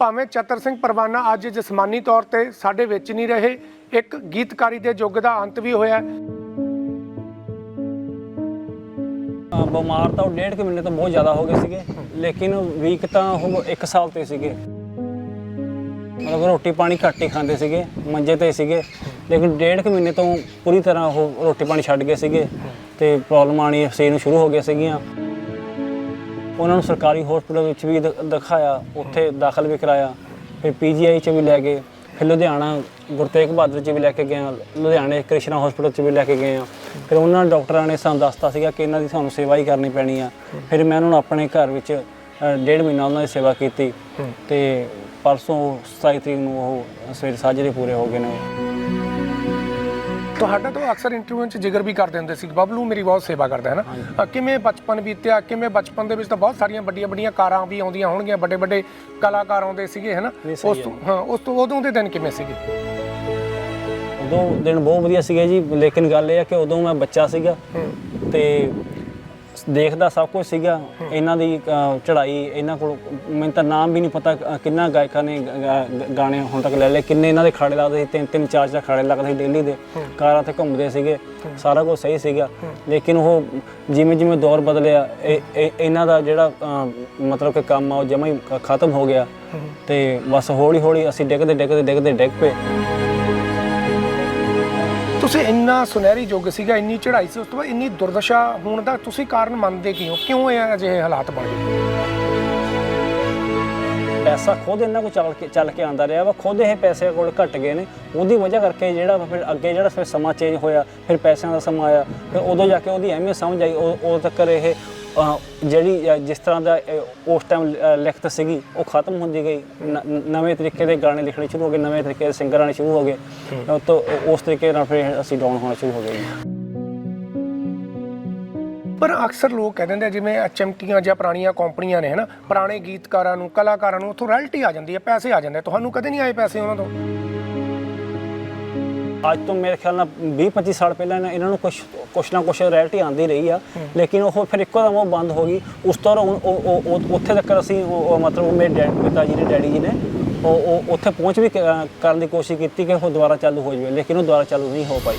ਭਾਵੇਂ ਚਤਰ ਸਿੰਘ ਪਰਵਾਨਾ ਅੱਜ ਜਿਸਮਾਨੀ ਤੌਰ ਤੇ ਸਾਡੇ ਵਿੱਚ ਨਹੀਂ ਰਹੇ, ਇੱਕ ਗੀਤਕਾਰੀ ਦੇ ਯੁੱਗ ਦਾ ਅੰਤ ਵੀ ਹੋਇਆ ਬਿਮਾਰ ਤਾਂ ਉਹ ਡੇਢ ਕੁ ਮਹੀਨੇ ਤੋਂ ਬਹੁਤ ਜ਼ਿਆਦਾ ਹੋ ਗਏ ਸੀਗੇ, ਲੇਕਿਨ ਵੀਕ ਤਾਂ ਉਹ 1 ਸਾਲ ਤੇ ਸੀਗੇ। ਮਤਲਬ ਰੋਟੀ ਪਾਣੀ ਘੱਟ ਹੀ ਖਾਂਦੇ ਸੀਗੇ, ਮੰਜੇ ਤੇ ਸੀਗੇ, ਲੇਕਿਨ ਡੇਢ ਕੁ ਮਹੀਨੇ ਤੋਂ ਪੂਰੀ ਤਰ੍ਹਾਂ ਉਹ ਰੋਟੀ ਪਾਣੀ ਛੱਡ ਗਏ ਸੀਗੇ ਤੇ ਪ੍ਰੋਬਲਮ ਆਣੀ ਸੇ ਨੂੰ ਸ਼ੁਰੂ ਹੋ ਗਈਆਂ ਸੀਗੀਆਂ। ਉਹਨਾਂ ਨੂੰ ਸਰਕਾਰੀ ਹਸਪੀਟਲ ਵਿੱਚ ਵੀ ਦ- ਦਿਖਾਇਆ ਉੱਥੇ ਦਾਖਲ ਵੀ ਕਰਾਇਆ ਫਿਰ ਪੀਜੀਆਈ ਚ ਵੀ ਲੈ ਗਏ ਫਿਰ ਲੁਧਿਆਣਾ ਗੁਰੂ ਤੇਗ ਬਹਾਦਰ ਚ ਵੀ ਲੈ ਕੇ ਗਏ ਹਾਂ, ਲੁਧਿਆਣੇ ਕ੍ਰਿਸ਼ਨਾ ਹਸਪੀਟਲ ਚ ਵੀ ਲੈ ਕੇ ਗਏ ਆ। ਫਿਰ ਉਹਨਾਂ ਡਾਕਟਰਾਂ ਨੇ ਸਾਨੂੰ ਦੱਸਤਾ ਸੀਗਾ ਕਿ ਇਹਨਾਂ ਦੀ ਸਾਨੂੰ ਸੇਵਾ ਹੀ ਕਰਨੀ ਪੈਣੀ ਆ। ਫਿਰ ਮੈਂ ਉਹਨਾਂ ਨੂੰ ਆਪਣੇ ਘਰ ਵਿੱਚ ਅ, ਡੇਢ ਮਹੀਨਾ ਉਹਨਾਂ ਦੀ ਸੇਵਾ ਕੀਤੀ ਤੇ ਪਰਸੋਂ 27 ਤਰੀਕ ਨੂੰ ਉਹ ਸਵੇਰੇ ਸਾਜਰੇ ਪੂਰੇ ਹੋ ਗਏ ਨੇ। ਤੁਹਾਡਾ ਤਾਂ ਅਕਸਰ ਇੰਟਰਵਿਊ 'ਚ ਜ਼ਿਕਰ ਵੀ ਕਰਦੇ ਹੁੰਦੇ ਸੀ। ਬਬਲੂ ਮੇਰੀ ਬਹੁਤ ਸੇਵਾ ਕਰਦਾ ਹੈ ਨਾ। ਅ, ਕਿਵੇਂ ਬਚਪਨ ਬੀਤਿਆ ਕਿਵੇਂ ਬਚਪਨ ਦੇ ਵਿੱਚ ਤਾਂ ਬਹੁਤ ਸਾਰੀਆਂ ਵੱਡੀਆਂ ਵੱਡੀਆਂ ਕਾਰਾਂ ਵੀ ਆਉਂਦੀਆਂ ਹੋਣਗੀਆਂ ਵੱਡੇ ਵੱਡੇ ਕਲਾਕਾਰ ਆਉਂਦੇ ਸੀਗੇ ਹੈ ਨਾ। ਨਹੀਂ, ਸਹੀ ਉਸ ਤੋਂ ਹਾਂ ਉਸ ਤੋਂ ਉਦੋਂ ਦੇ ਦਿਨ ਕਿਵੇਂ ਸੀਗੇ? ਉਦੋਂ ਦਿਨ ਬਹੁਤ ਵਧੀਆ ਸੀਗੇ ਜੀ। ਲੇਕਿਨ ਗੱਲ ਇਹ ਆ ਕਿ ਉਦੋਂ ਮੈਂ ਬੱਚਾ ਸੀਗਾ ਤੇ ਦੇਖਦਾ ਸਭ ਕੁਝ ਸੀਗਾ। ਇਹਨਾਂ ਦੀ ਚੜ੍ਹਾਈ, ਇਹਨਾਂ ਕੋਲ ਮੈਨੂੰ ਤਾਂ ਨਾਮ ਵੀ ਨਹੀਂ ਪਤਾ ਕਿੰਨਾ ਗਾਇਕਾਂ ਨੇ ਗ- ਗਾਣੇ ਹੁਣ ਤੱਕ ਲੈ ਲਏ, ਕਿੰਨੇ ਇਹਨਾਂ ਦੇ ਖਾੜੇ ਲੱਗਦੇ ਸੀ ਤਿੰਨ ਤਿੰਨ ਚਾਰ ਚਾਰ ਖਾੜੇ ਲੱਗਦੇ ਸੀ ਡੇਲੀ ਦੇ। ਕਾਰਾਂ ਤੇ ਘੁੰਮਦੇ ਸੀਗੇ, ਸਾਰਾ ਕੁਝ ਸਹੀ ਸੀਗਾ। ਲੇਕਿਨ ਉਹ ਜਿਵੇਂ ਜਿਵੇਂ ਦੌਰ ਬਦਲਿਆ, ਇਹ- ਇਹ- ਇਹਨਾਂ ਦਾ ਜਿਹੜਾ ਮਤਲਬ ਕਿ ਕੰਮ ਆ, ਉਹ ਜਮਾ ਹੀ ਖਤਮ ਹੋ ਗਿਆ। ਤੇ ਬਸ ਹੌਲੀ ਹੌਲੀ ਅਸੀਂ ਡਿੱਗਦੇ ਡਿੱਗਦੇ ਡਿੱਗਦੇ ਡਿੱਗ ਪਏ। ਤੁਸੀਂ ਇੰਨਾ ਸੁਨਹਿਰੀ ਯੁੱਗ ਸੀਗਾ, ਇੰਨੀ ਚੜ੍ਹਾਈ ਸੀ, ਉਸ ਤੋਂ ਬਾਅਦ ਇੰਨੀ ਦੁਰਦਸ਼ਾ ਹੋਣ ਦਾ ਤੁਸੀਂ ਕਾਰਨ ਮੰਨਦੇ ਕੀ ਕਿਉਂ ਇਹ ਅਜਿਹੇ ਹਾਲਾਤ ਬਣ ਗਏ? ਪੈਸਾ ਖੁਦ ਇਹਨਾਂ ਕੋਲ ਚੱਲ ਕੇ ਚੱਲ ਕੇ ਆਂਦਾ ਰਿਹਾ ਵਾ, ਖੁਦ ਇਹ ਪੈਸੇ ਕੋਲ ਘਟ ਗਏ ਨੇ। ਉਹਦੀ ਵਜ੍ਹਾ ਕਰਕੇ ਜਿਹੜਾ ਵਾ ਫਿਰ ਅੱਗੇ ਜਿਹੜਾ ਫਿਰ ਸਮਾਂ ਚੇਂਜ ਹੋਇਆ, ਫਿਰ ਪੈਸਿਆਂ ਦਾ ਸਮਾਂ ਆਇਆ, ਫਿਰ ਉਦੋਂ ਜਾ ਕੇ ਉਹਦੀ ਅਹਿਮੀਅਤ ਸਮਝ ਆਈ, ਉਹ ਉਦੋਂ ਤੱਕ ਇਹ ਜਿਹੜੀ ਜਿਸ ਤਰ੍ਹਾਂ ਦਾ ਉਸ ਟਾਈਮ ਲਿਖਤ ਸੀਗੀ ਉਹ ਖਤਮ ਹੁੰਦੀ ਗਈ। ਨ- ਨਵੇਂ ਤਰੀਕੇ ਦੇ ਗਾਣੇ ਲਿਖਣੇ ਸ਼ੁਰੂ ਹੋ ਗਏ ਨਵੇਂ ਤਰੀਕੇ ਦੇ ਸਿੰਗਰ ਆਉਣੇ ਸ਼ੁਰੂ ਹੋ ਗਏ। ਅਹ, ਤਾਂ ਉਸ ਤਰੀਕੇ ਨਾਲ ਫਿਰ ਅਸੀਂ ਡਾਊਨ ਹੋਣਾ ਸ਼ੁਰੂ ਹੋ ਗਏ। ਜੀ ਪਰ ਅਕਸਰ ਲੋਕ ਕਹਿ ਦਿੰਦੇ ਆ ਜਿਵੇਂ ਚਮਟੀਆਂ ਜਾਂ ਪੁਰਾਣੀਆਂ ਕੰਪਨੀਆਂ ਨੇ ਹਨਾ? ਪੁਰਾਣੇ ਗੀਤਕਾਰਾਂ ਨੂੰ ਕਲਾਕਾਰਾਂ ਨੂੰ ਉੱਥੋਂ ਰਾਇਲਟੀ ਆ ਜਾਂਦੀ ਹੈ ਪੈਸੇ ਆ ਜਾਂਦੇ ਆ। ਤੁਹਾਨੂੰ ਕਦੇ ਨਹੀਂ ਆਏ ਪੈਸੇ ਉਹਨਾਂ ਤੋਂ? ਅੱਜ ਤੋਂ ਮੇਰੇ ਖਿਆਲ ਨਾਲ 20 25 ਸਾਲ ਪਹਿਲਾਂ ਇਹਨਾਂ- ਇਹਨਾਂ ਨੂੰ ਕੁਝ ਕੁਛ ਨਾ ਕੁਛ ਰੈਲਿਟੀ ਆਂਦੀ ਰਹੀ ਆ। ਲੇਕਿਨ ਉਹ ਫਿਰ ਇੱਕੋ ਦਮ ਉਹ ਬੰਦ ਹੋ ਗਈ। ਉਸ ਤੋਂ ਉਹ- ਉੱਥੇ ਤੱਕ ਅਸੀਂ ਮਤਲਬ ਮੇਰੇ ਡੈਡ ਪਿਤਾ ਜੀ ਨੇ ਡੈਡੀ ਜੀ ਨੇ ਉਹ ਉਹ ਉੱਥੇ ਪਹੁੰਚ ਵੀ ਕਰਨ ਦੀ ਕੋਸ਼ਿਸ਼ ਕੀਤੀ ਕਿ ਉਹ ਦੁਬਾਰਾ ਚਾਲੂ ਹੋ ਜਾਵੇ। ਲੇਕਿਨ ਉਹ ਦੁਬਾਰਾ ਚਾਲੂ ਨਹੀਂ ਹੋ ਪਾਈ।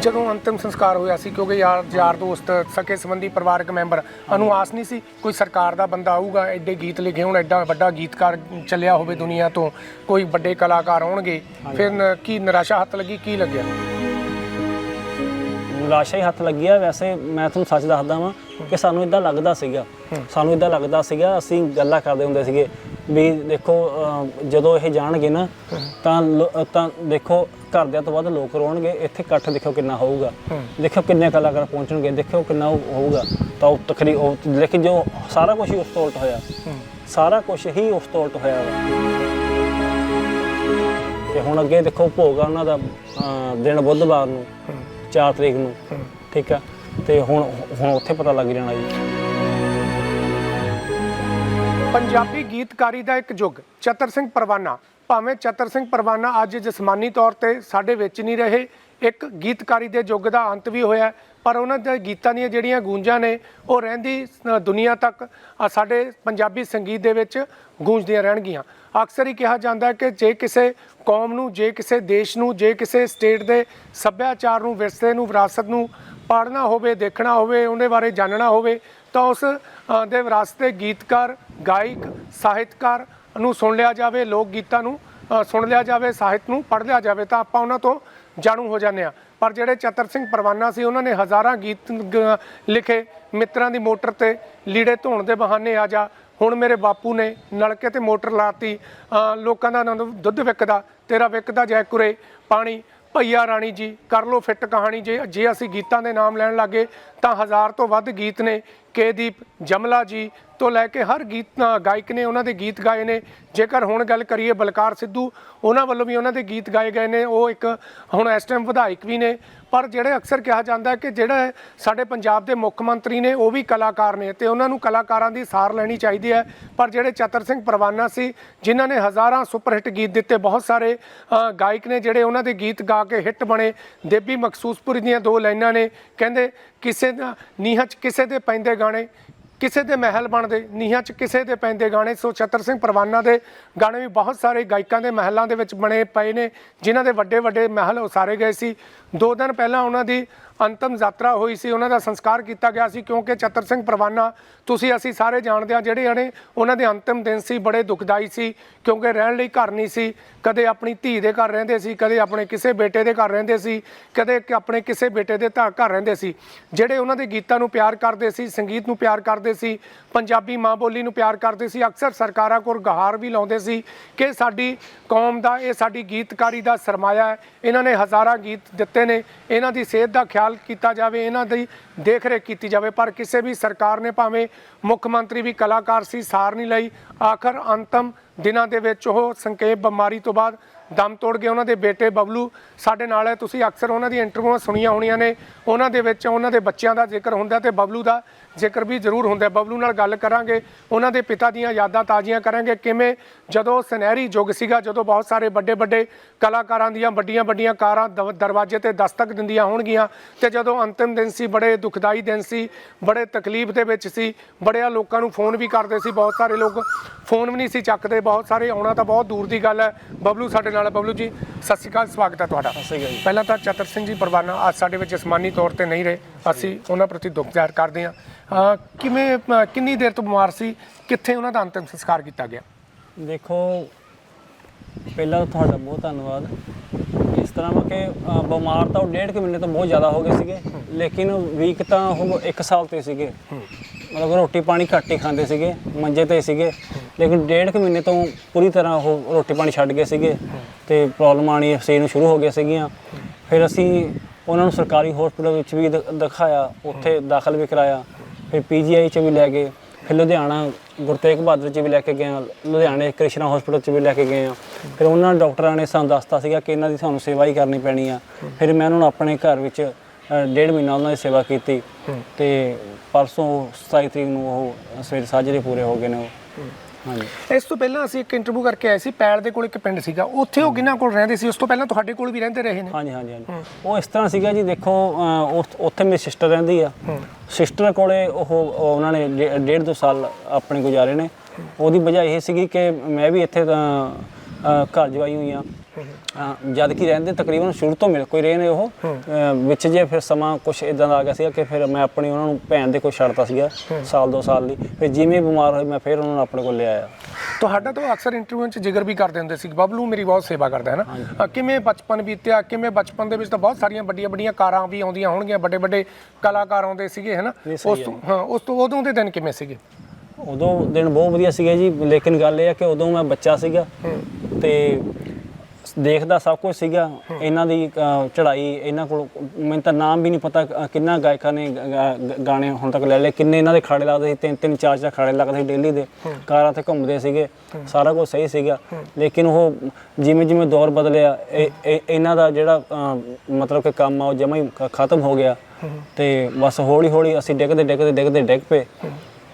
ਜਦੋਂ ਅੰਤਿਮ ਸੰਸਕਾਰ ਹੋਇਆ ਸੀ ਕਿਉਂਕਿ ਯਾਰ ਯਾਰ ਦੋਸਤ ਸਕੇ ਸੰਬੰਧੀ ਪਰਿਵਾਰਕ ਮੈਂਬਰ ਨੂੰ ਆਸ ਨਹੀਂ ਸੀ ਕੋਈ ਸਰਕਾਰ ਦਾ ਬੰਦਾ ਆਊਗਾ ਐਡੇ ਗੀਤ ਲਿਖੇ ਹੋਣ ਐਡਾ ਵੱਡਾ ਗੀਤਕਾਰ ਚੱਲਿਆ ਹੋਵੇ ਦੁਨੀਆ ਤੋਂ ਕੋਈ ਵੱਡੇ ਕਲਾਕਾਰ ਆਉਣਗੇ ਫਿਰ ਕੀ ਨਿਰਾਸ਼ਾ ਹੱਥ ਲੱਗੀ ਕੀ ਲੱਗਿਆ? ਨਿਰਾਸ਼ਾ ਹੀ ਹੱਥ ਲੱਗਿਆ ਵੈਸੇ ਮੈਂ ਤੁਹਾਨੂੰ ਸੱਚ ਦੱਸਦਾ ਵਾਂ ਕਿ ਸਾਨੂੰ ਇਦਾਂ ਲੱਗਦਾ ਸੀਗਾ। ਸਾਨੂੰ ਇਦਾਂ ਲੱਗਦਾ ਸੀਗਾ ਅਸੀਂ ਗੱਲਾਂ ਕਰਦੇ ਹੁੰਦੇ ਸੀਗੇ ਵੀ ਦੇਖੋ ਅਹ, ਜਦੋਂ ਇਹ ਜਾਣਗੇ ਨਾ ਤਾਂ ਲੋ- ਤਾਂ ਦੇਖੋ ਘਰਦਿਆਂ ਤੋਂ ਵੱਧ ਲੋਕ ਰੋਣਗੇ ਇੱਥੇ ਇਕੱਠ ਦੇਖੋ ਕਿੰਨਾ ਹੋਊਗਾ। ਦੇਖੋ ਕਿੰਨੇ ਕਲਾਕਾਰ ਪਹੁੰਚਣਗੇ ਦੇਖੋ ਕਿੰਨਾ ਉਹ ਹੋਊਗਾ। ਤਾਂ ਉਹ ਤਕਰੀ ਉਹ ਲੇਕਿਨ ਜੋ ਸਾਰਾ ਕੁਝ ਹੀ ਉਸ ਤੋਂ ਉਲਟ ਹੋਇਆ। ਸਾਰਾ ਕੁਝ ਹੀ ਉਸ ਤੋਂ ਉਲਟ ਹੋਇਆ ਵਾ। ਤੇ ਹੁਣ ਅੱਗੇ ਦੇਖੋ ਭੋਗ ਆ ਉਹਨਾਂ ਦਾ ਅਹ, ਦਿਨ ਬੁੱਧਵਾਰ ਨੂੰ 4 ਤਰੀਕ ਨੂੰ ਠੀਕ ਆ? ਤੇ ਹੁਣ ਹੁਣ ਉੱਥੇ ਪਤਾ ਲੱਗ ਜਾਣਾ ਜੀ। ਪੰਜਾਬੀ ਗੀਤਕਾਰੀ ਦਾ ਇੱਕ ਯੁੱਗ। ਚਤਰ ਸਿੰਘ ਪਰਵਾਨਾ। ਭਾਵੇਂ ਚਤਰ ਸਿੰਘ ਪਰਵਾਨਾ ਅੱਜ ਜਿਸਮਾਨੀ ਤੌਰ ਤੇ ਸਾਡੇ ਵਿੱਚ ਨਹੀਂ ਰਹੇ, ਇੱਕ ਗੀਤਕਾਰੀ ਦੇ ਯੁੱਗ ਦਾ ਅੰਤ ਵੀ ਹੋਇਆ ਪਰ ਉਹਨਾਂ ਦੇ ਗੀਤਾਂ ਦੀਆਂ ਜਿਹੜੀਆਂ ਗੂੰਜਾਂ ਨੇ, ਉਹ ਰਹਿੰਦੀ ਦੁਨੀਆ ਤੱਕ ਸਾਡੇ ਪੰਜਾਬੀ ਸੰਗੀਤ ਦੇ ਵਿੱਚ ਗੂੰਜਦੀਆਂ ਰਹਿਣਗੀਆਂ। ਅਕਸਰ ਹੀ ਕਿਹਾ ਜਾਂਦਾ ਕਿ ਜੇ ਕਿਸੇ ਕੌਮ ਨੂੰ, ਜੇ ਕਿਸੇ ਦੇਸ਼ ਨੂੰ, ਜੇ ਕਿਸੇ ਸਟੇਟ ਦੇ ਸੱਭਿਆਚਾਰ ਨੂੰ, ਵਿਰਸੇ ਨੂੰ, ਵਿਰਾਸਤ ਨੂੰ ਪੜ੍ਹਨਾ ਹੋਵੇ, ਦੇਖਣਾ ਹੋਵੇ, ਉਹਦੇ ਬਾਰੇ ਜਾਣਨਾ ਹੋਵੇ ਤਾਂ ਉਸ ਦੇ ਵਿਰਾਸਤੇ ਗੀਤਕਾਰ, ਗਾਇਕ, ਸਾਹਿਤਕਾਰ ਨੂੰ ਸੁਣ ਲਿਆ ਜਾਵੇ, ਲੋਕ ਗੀਤਾਂ ਨੂੰ ਸੁਣ ਲਿਆ ਜਾਵੇ, ਸਾਹਿਤ ਨੂੰ ਪੜ੍ਹ ਲਿਆ ਜਾਵੇ, ਤਾਂ ਆਪਾਂ ਉਹਨਾਂ ਤੋਂ ਜਾਣੂ ਹੋ ਜਾਂਦੇ ਆ ਪਰ ਜਿਹੜੇ ਚਤਰ ਸਿੰਘ ਪਰਵਾਨਾ ਸੀ, ਉਹਨਾਂ ਨੇ ਹਜ਼ਾਰਾਂ ਗੀਤ, ਗ- ਲਿਖੇ, ਮਿੱਤਰਾਂ ਦੀ ਮੋਟਰ ਤੇ ਲੀੜੇ ਧੋਣ ਦੇ ਬਹਾਨੇ ਆ ਜਾ, ਹੁਣ ਮੇਰੇ ਬਾਪੂ ਨੇ ਨਲਕੇ ਤੇ ਮੋਟਰ ਲਾਤੀ ਲੋਕਾਂ ਦਾ ਆਨੰਦ ਦੁੱਧ ਵਿਕਦਾ, ਤੇਰਾ ਵਿਕਦਾ ਜੈਕੁਰੇ, ਪਾਣੀ, ਭਈਆ ਰਾਣੀ ਜੀ, ਕਰ ਲੋ ਫਿੱਟ ਕਹਾਣੀ, ਜੇ ਜੇ ਅਸੀਂ ਗੀਤਾਂ ਦੇ ਨਾਮ ਲੈਣ ਲੱਗੇ ਤਾਂ ਹਜ਼ਾਰ ਤੋਂ ਵੱਧ ਗੀਤ ਨੇ ਕੇਦੀਪ ਜਮਲਾ ਜੀ ਤੋਂ ਲੈ ਕੇ ਹਰ ਗੀਤ ਗਾਇਕ ਨੇ ਉਹਨਾਂ ਦੇ ਗੀਤ ਗਾਏ ਨੇ। ਜੇਕਰ ਹੁਣ ਗੱਲ ਕਰੀਏ ਬਲਕਾਰ ਸਿੱਧੂ, ਉਹਨਾਂ ਵੱਲੋਂ ਵੀ ਉਹਨਾਂ ਦੇ ਗੀਤ ਗਾਏ ਗਏ ਨੇ। ਉਹ ਇੱਕ ਹੁਣ ਇਸ ਟਾਈਮ ਵਿਧਾਇਕ ਵੀ ਨੇ। ਪਰ ਜਿਹੜੇ ਅਕਸਰ ਕਿਹਾ ਜਾਂਦਾ ਕਿ ਜਿਹੜਾ ਸਾਡੇ ਪੰਜਾਬ ਦੇ ਮੁੱਖ ਮੰਤਰੀ ਨੇ, ਉਹ ਵੀ ਕਲਾਕਾਰ ਨੇ ਤੇ ਉਹਨਾਂ ਨੂੰ ਕਲਾਕਾਰਾਂ ਦੀ ਸਾਰ ਲੈਣੀ ਚਾਹੀਦੀ ਹੈ। ਪਰ ਜਿਹੜੇ ਚਤਰ ਸਿੰਘ ਪਰਵਾਨਾ ਸੀ, ਜਿਨ੍ਹਾਂ ਨੇ ਹਜ਼ਾਰਾਂ ਸੁਪਰ ਹਿੱਟ ਗੀਤ ਦਿੱਤੇ, ਬਹੁਤ ਸਾਰੇ ਗਾਇਕ ਨੇ ਜਿਹੜੇ ਉਹਨਾਂ ਦੇ ਗੀਤ ਗਾ ਕੇ ਹਿੱਟ ਬਣੇ। ਦੇਬੀ ਮਖਸੂਸਪੁਰੀ ਦੀਆਂ ਦੋ ਲਾਈਨਾਂ ਨੇ। ਕਹਿੰਦੇ ਕਿਸੇ ਦਾ ਨੀਹਾਂ 'ਚ ਕਿਸੇ ਦੇ ਪੈਂਦੇ ਗਾਣੇ, ਕਿਸੇ ਦੇ ਮਹਿਲ ਬਣਦੇ, ਨੀਹਾਂ 'ਚ ਕਿਸੇ ਦੇ ਪੈਂਦੇ ਗਾਣੇ। ਸੋ ਛਤਰ ਸਿੰਘ ਪਰਵਾਨਾ ਦੇ ਗਾਣੇ ਵੀ ਬਹੁਤ ਸਾਰੇ ਗਾਇਕਾਂ ਦੇ ਮਹਿਲਾਂ ਦੇ ਵਿੱਚ ਬਣੇ ਪਏ ਨੇ, ਜਿਨ੍ਹਾਂ ਦੇ ਵੱਡੇ ਵੱਡੇ ਮਹਿਲ ਉਸਾਰੇ ਗਏ ਸੀ। ਦੋ ਦਿਨ ਪਹਿਲਾਂ ਉਹਨਾਂ ਦੀ ਅੰਤਮ ਯਾਤਰਾ ਹੋਈ ਸੀ, ਉਹਨਾਂ ਦਾ ਸੰਸਕਾਰ ਕੀਤਾ ਗਿਆ ਸੀ, ਕਿਉਂਕਿ ਛਤਰ ਸਿੰਘ ਪਰਵਾਨਾ, ਤੁਸੀਂ ਅਸੀਂ ਸਾਰੇ ਜਾਣਦੇ ਹਾਂ ਜਿਹੜੇ ਨੇ ਉਹਨਾਂ ਦੇ ਅੰਤਮ ਦਿਨ ਸੀ, ਬੜੇ ਦੁਖਦਾਈ ਸੀ, ਕਿਉਂਕਿ ਰਹਿਣ ਲਈ ਘਰ ਨਹੀਂ ਸੀ, ਕਦੇ ਆਪਣੀ ਧੀ ਦੇ ਘਰ ਰਹਿੰਦੇ ਸੀ, ਕਦੇ ਆਪਣੇ ਕਿਸੇ ਬੇਟੇ ਦੇ ਘਰ ਰਹਿੰਦੇ ਸੀ, ਕਦੇ ਆਪਣੇ ਕਿਸੇ ਬੇਟੇ ਦੇ ਧਾ- ਘਰ ਰਹਿੰਦੇ ਸੀ। ਜਿਹੜੇ ਉਹਨਾਂ ਦੇ ਗੀਤਾਂ ਨੂੰ ਪਿਆਰ ਕਰਦੇ ਸੀ, ਸੰਗੀਤ ਨੂੰ ਪਿਆਰ ਕਰਦੇ ਸੀ, ਪੰਜਾਬੀ ਮਾਂ ਬੋਲੀ ਨੂੰ ਪਿਆਰ ਕਰਦੇ ਸੀ, ਅਕਸਰ ਸਰਕਾਰਾਂ ਕੋਲ ਗਹਾਰ ਵੀ ਲਾਉਂਦੇ ਸੀ ਕਿ ਸਾਡੀ ਕੌਮ ਦਾ, ਇਹ ਸਾਡੀ ਗੀਤਕਾਰੀ ਦਾ ਸਰਮਾਇਆ ਹੈ, ਇਹਨਾਂ ਨੇ ਹਜ਼ਾਰਾਂ ਗੀਤ ਦਿੱਤੇ ਨੇ, ਇਹਨਾਂ ਦੀ ਸਿਹਤ ਦਾ ਖਿਆਲ ਕੀਤਾ ਜਾਵੇ, ਇਹਨਾਂ ਦੀ ਦੇਖ ਰੇਖ ਕੀਤੀ ਜਾਵੇ। ਪਰ ਕਿਸੇ ਵੀ ਸਰਕਾਰ ਨੇ ਭਾਵੇਂ ਮੁੱਖ ਮੰਤਰੀ ਵੀ ਕਲਾਕਾਰ ਸੀ, ਸਾਰ ਨਹੀਂ ਲਈ। ਆਖਰ ਅੰਤਮ ਦਿਨਾਂ ਦੇ ਵਿੱਚ ਉਹ ਸੰਖੇਪ ਬਿਮਾਰੀ ਤੋਂ ਬਾਅਦ ਦਮ ਤੋੜ ਗਏ। ਉਹਨਾਂ ਦੇ ਬੇਟੇ ਬਬਲੂ ਸਾਡੇ ਨਾਲ ਹੈ। ਤੁਸੀਂ ਅਕਸਰ ਉਹਨਾਂ ਦੀ ਇੰਟਰਵਿਊਆਂ ਸੁਣੀਆਂ ਹੋਣੀਆਂ ਨੇ। ਉਹਨਾਂ ਦੇ ਵਿੱਚ ਉਹਨਾਂ ਦੇ ਬੱਚਿਆਂ ਦਾ ਜ਼ਿਕਰ ਹੁੰਦਾ ਤੇ ਬਬਲੂ ਦਾ ਜ਼ਿਕਰ ਵੀ ਜ਼ਰੂਰ ਹੁੰਦਾ। ਬਬਲੂ ਨਾਲ ਗੱਲ ਕਰਾਂਗੇ ਉਹਨਾਂ ਦੇ ਪਿਤਾ ਦੀਆਂ ਯਾਦਾਂ ਤਾਜ਼ੀਆਂ ਕਰਾਂਗੇ ਕਿਵੇਂ ਜਦੋਂ ਸੁਨਹਿਰੀ ਯੁੱਗ ਸੀਗਾ ਜਦੋਂ ਬਹੁਤ ਸਾਰੇ ਵੱਡੇ ਵੱਡੇ ਕਲਾਕਾਰਾਂ ਦੀਆਂ ਵੱਡੀਆਂ ਵੱਡੀਆਂ ਕਾਰਾਂ ਦਰਵਾਜ਼ੇ ਤੇ ਦਸਤਕ ਦਿੰਦੀਆਂ ਹੋਣਗੀਆਂ ਤੇ ਜਦੋਂ ਅੰਤਿਮ ਦਿਨ ਸੀ ਬੜੇ ਦੁਖਦਾਈ ਦਿਨ ਸੀ ਬੜੇ ਤਕਲੀਫ ਦੇ ਵਿੱਚ ਸੀ ਬੜਿਆਂ ਲੋਕਾਂ ਨੂੰ ਫੋਨ ਵੀ ਕਰਦੇ ਸੀ ਬਹੁਤ ਸਾਰੇ ਲੋਕ ਫੋਨ ਵੀ ਨਹੀਂ ਸੀ ਚੱਕਦੇ ਬਹੁਤ ਸਾਰੇ ਆਉਣਾ ਤਾਂ ਬਹੁਤ ਦੂਰ ਦੀ ਗੱਲ ਹੈ ਬਬਲੂ ਸਾਡੇ ਨਾਲ। ਬਬਲੂ ਜੀ ਸਤਿ ਸ਼੍ਰੀ ਅਕਾਲ ਸਵਾਗਤ ਹੈ ਤੁਹਾਡਾ। ਪਹਿਲਾਂ ਤਾਂ ਚਤਰ ਸਿੰਘ ਜੀ ਪਰਵਾਨਾ ਅੱਜ ਸਾਡੇ ਵਿੱਚ ਜਿਸਮਾਨੀ ਤੌਰ ਤੇ ਨਹੀਂ ਰਹੇ ਅਸੀਂ ਉਹਨਾਂ ਪ੍ਰਤੀ ਦੁੱਖ ਜ਼ਾਹਰ ਕਰਦੇ ਹਾਂ। ਕਿਵੇਂ ਅਹ ਕਿੰਨੀ ਦੇਰ ਤੋਂ ਬਿਮਾਰ ਸੀ? ਕਿੱਥੇ ਉਹਨਾਂ ਦਾ ਅੰਤਿਮ ਸੰਸਕਾਰ ਕੀਤਾ ਗਿਆ? ਦੇਖੋ ਪਹਿਲਾਂ ਤਾਂ ਤੁਹਾਡਾ ਬਹੁਤ ਧੰਨਵਾਦ। ਇਸ ਤਰ੍ਹਾਂ ਵਾ ਕਿ ਅ, ਬਿਮਾਰ ਤਾਂ ਉਹ ਡੇਢ ਕੁ ਮਹੀਨੇ ਤੋਂ ਬਹੁਤ ਜ਼ਿਆਦਾ ਹੋ ਗਏ ਸੀਗੇ। ਲੇਕਿਨ ਵੀਕ ਤਾਂ ਉਹ 1 ਸਾਲ ਤੇ ਸੀਗੇ। ਮਤਲਬ ਰੋਟੀ ਪਾਣੀ ਘੱਟ ਹੀ ਖਾਂਦੇ ਸੀਗੇ ਮੰਜੇ ਤੇ ਸੀਗੇ। ਲੇਕਿਨ ਡੇਢ ਕੁ ਮਹੀਨੇ ਤੋਂ ਪੂਰੀ ਤਰ੍ਹਾਂ ਉਹ ਰੋਟੀ ਪਾਣੀ ਛੱਡ ਗਏ ਸੀਗੇ ਤੇ ਪ੍ਰੋਬਲਮ ਆਣੀ ਸੇ ਨੂੰ ਸ਼ੁਰੂ ਹੋ ਗਈਆਂ ਸੀਗੀਆਂ। ਫਿਰ ਅਸੀਂ ਉਹਨਾਂ ਨੂੰ ਸਰਕਾਰੀ ਹਸਪੀਟਲ ਵਿੱਚ ਵੀ ਦ- ਦਿਖਾਇਆ ਉੱਥੇ ਦਾਖਲ ਵੀ ਕਰਾਇਆ। ਫਿਰ ਪੀਜੀਆਈ ਚ ਵੀ ਲੈ ਗਏ। ਫਿਰ ਲੁਧਿਆਣਾ ਗੁਰਤੇਗ ਬਹਾਦਰ ਚ ਵੀ ਲੈ ਕੇ ਗਏ ਹਾਂ ਲੁਧਿਆਣੇ ਕ੍ਰਿਸ਼ਨਾ ਹਸਪੀਟਲ ਚ ਵੀ ਲੈ ਕੇ ਗਏ ਹਾਂ ਫਿਰ ਉਹਨਾਂ ਡਾਕਟਰਾਂ ਨੇ ਸਾਨੂੰ ਦੱਸਤਾ ਸੀਗਾ ਕਿ ਇਹਨਾਂ ਦੀ ਸਾਨੂੰ ਸੇਵਾ ਹੀ ਕਰਨੀ ਪੈਣੀ ਆ। ਫਿਰ ਮੈਂ ਉਹਨਾਂ ਨੂੰ ਆਪਣੇ ਘਰ ਵਿੱਚ ਅ, ਡੇਢ ਮਹੀਨਾ ਉਹਨਾਂ ਦੀ ਸੇਵਾ ਕੀਤੀ। ਤੇ ਪਰਸੋਂ 27 ਤਰੀਕ ਨੂੰ ਉਹ ਸਵੇਰ ਸਾਜਰੇ ਪੂਰੇ ਹੋ ਗਏ ਨੇ ਉਹ। ਇਸ ਤੋਂ ਪਹਿਲਾਂ ਅਸੀਂ ਇੱਕ ਇੰਟਰਵਿਊ ਕਰਕੇ ਆਏ ਸੀ ਪੈਲ ਦੇ ਕੋਲ ਇੱਕ ਪਿੰਡ ਸੀਗਾ। ਉੱਥੇ ਉਹ ਕਿਹਨਾਂ ਕੋਲ ਰਹਿੰਦੇ ਸੀ? ਉਸ ਤੋਂ ਪਹਿਲਾਂ ਤੁਹਾਡੇ ਕੋਲ ਵੀ ਰਹਿੰਦੇ ਰਹੇ ਨੇ। ਹਾਂਜੀ ਹਾਂਜੀ ਹਾਂਜੀ। ਉਹ ਇਸ ਤਰ੍ਹਾਂ ਸੀਗਾ ਜੀ ਦੇਖੋ ਉੱਥੇ ਮੇਰੀ ਸਿਸਟਰ ਰਹਿੰਦੀ ਆ। ਸਿਸਟਰ ਕੋਲੇ ਉਹ ਉਹ ਉਹਨਾਂ ਨੇ ਡੇ- ਡੇਢ ਦੋ ਸਾਲ ਆਪਣੇ ਗੁਜ਼ਾਰੇ ਨੇ। ਉਹਦੀ ਵਜ੍ਹਾ ਇਹ ਸੀਗੀ ਕਿ ਮੈਂ ਵੀ ਇੱਥੇ ਤਾਂ ਘਰ ਜਵਾਈ ਹੋਈ ਆ। ਜਦ ਕਿ ਰਹਿੰਦੇ ਤਕਰੀਬਨ ਸ਼ੁਰੂ ਤੋਂ ਮੇਰੇ ਕੋਈ ਰਹੇ ਨੇ ਉਹ। ਵਿੱਚ ਜੇ ਫਿਰ ਸਮਾਂ ਕੁਝ ਇਦਾਂ ਦਾ ਆ ਗਿਆ ਸੀਗਾ ਕਿ ਫਿਰ ਮੈਂ ਆਪਣੀ ਉਹਨਾਂ ਨੂੰ ਭੈਣ ਦੇ ਕੋਲ ਛੱਡਤਾ ਸੀਗਾ ਸਾਲ ਦੋ ਸਾਲ ਲਈ। ਫਿਰ ਜਿਵੇਂ ਬਿਮਾਰ ਹੋਈ ਮੈਂ ਫਿਰ ਉਹਨਾਂ ਨੂੰ ਆਪਣੇ ਕੋਲ ਲਿਆਇਆ ਤੁਹਾਡਾ ਤਾਂ ਅਕਸਰ ਇੰਟਰਵਿਊ 'ਚ ਜ਼ਿਕਰ ਵੀ ਕਰਦੇ ਹੁੰਦੇ ਸੀ ਬਬਲੂ ਮੇਰੀ ਬਹੁਤ ਸੇਵਾ ਕਰਦਾ ਹੈ ਨਾ। ਕਿਵੇਂ ਬਚਪਨ ਬੀਤਿਆ ਕਿਵੇਂ ਬਚਪਨ ਦੇ ਵਿੱਚ ਤਾਂ ਬਹੁਤ ਸਾਰੀਆਂ ਵੱਡੀਆਂ ਵੱਡੀਆਂ ਕਾਰਾਂ ਵੀ ਆਉਂਦੀਆਂ ਹੋਣਗੀਆਂ ਵੱਡੇ ਵੱਡੇ ਕਲਾਕਾਰ ਆਉਂਦੇ ਸੀਗੇ ਹੈ ਨਾ। ਉਸ ਤੋਂ ਹਾਂ ਉਸ ਤੋਂ ਉਦੋਂ ਦੇ ਦਿਨ ਕਿਵੇਂ ਸੀਗੇ? ਉਦੋਂ ਦਿਨ ਬਹੁਤ ਵਧੀਆ ਸੀਗੇ ਜੀ ਲੇਕਿਨ ਗੱਲ ਇਹ ਹੈ ਕਿ ਉਦੋਂ ਮੈਂ ਬੱਚਾ ਸੀਗਾ ਤੇ ਦੇਖਦਾ ਸਭ ਕੁਝ ਸੀਗਾ। ਇਹਨਾਂ ਦੀ ਅ, ਚੜ੍ਹਾਈ ਇਹਨਾਂ ਕੋਲ ਮੈਨੂੰ ਤਾਂ ਨਾਮ ਵੀ ਨਹੀਂ ਪਤਾ ਅ, ਕਿੰਨਾ ਗਾਇਕਾਂ ਨੇ ਗ- ਗ- ਗਾਣੇ ਹੁਣ ਤੱਕ ਲੈ ਲਏ ਕਿੰਨੇ ਇਹਨਾਂ ਦੇ ਖਾੜੇ ਲੱਗਦੇ ਸੀ ਤਿੰਨ ਤਿੰਨ ਚਾਰ ਚਾਰ ਖਾੜੇ ਲੱਗਦੇ ਸੀ ਡੇਲੀ ਦੇ। ਕਾਰਾਂ ਤੇ ਘੁੰਮਦੇ ਸੀਗੇ ਸਾਰਾ ਕੁਝ ਸਹੀ ਸੀਗਾ। ਲੇਕਿਨ ਉਹ ਜਿਵੇਂ ਜਿਵੇਂ ਦੌਰ ਬਦਲਿਆ ਇਹ- ਇਹ- ਇਹਨਾਂ ਦਾ ਜਿਹੜਾ ਅ, ਮਤਲਬ ਕਿ ਕੰਮ ਆ ਉਹ ਜਮਾ ਹੀ ਖ- ਖਤਮ ਹੋ ਗਿਆ। ਤੇ ਬਸ ਹੌਲੀ ਹੌਲੀ ਅਸੀਂ ਡਿੱਗਦੇ ਡਿੱਗਦੇ ਡਿੱਗਦੇ ਡਿੱਗ ਪਏ।